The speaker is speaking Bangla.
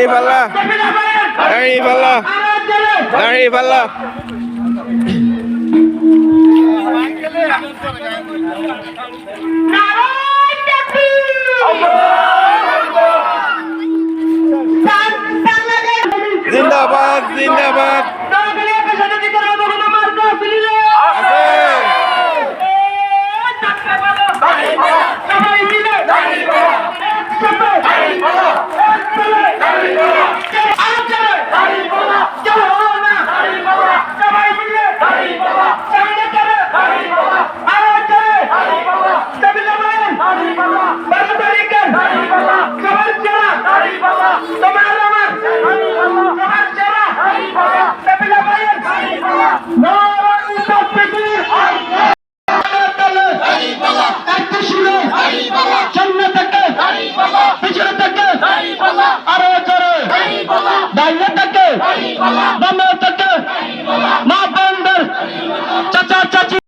দাঁড়িয়ে পাল্লা দাঁড়িয়ে পাল্লা দাঁড়িয়ে পাল্লা জিন্দাবাদ জিন্দাবাদ। Vamos!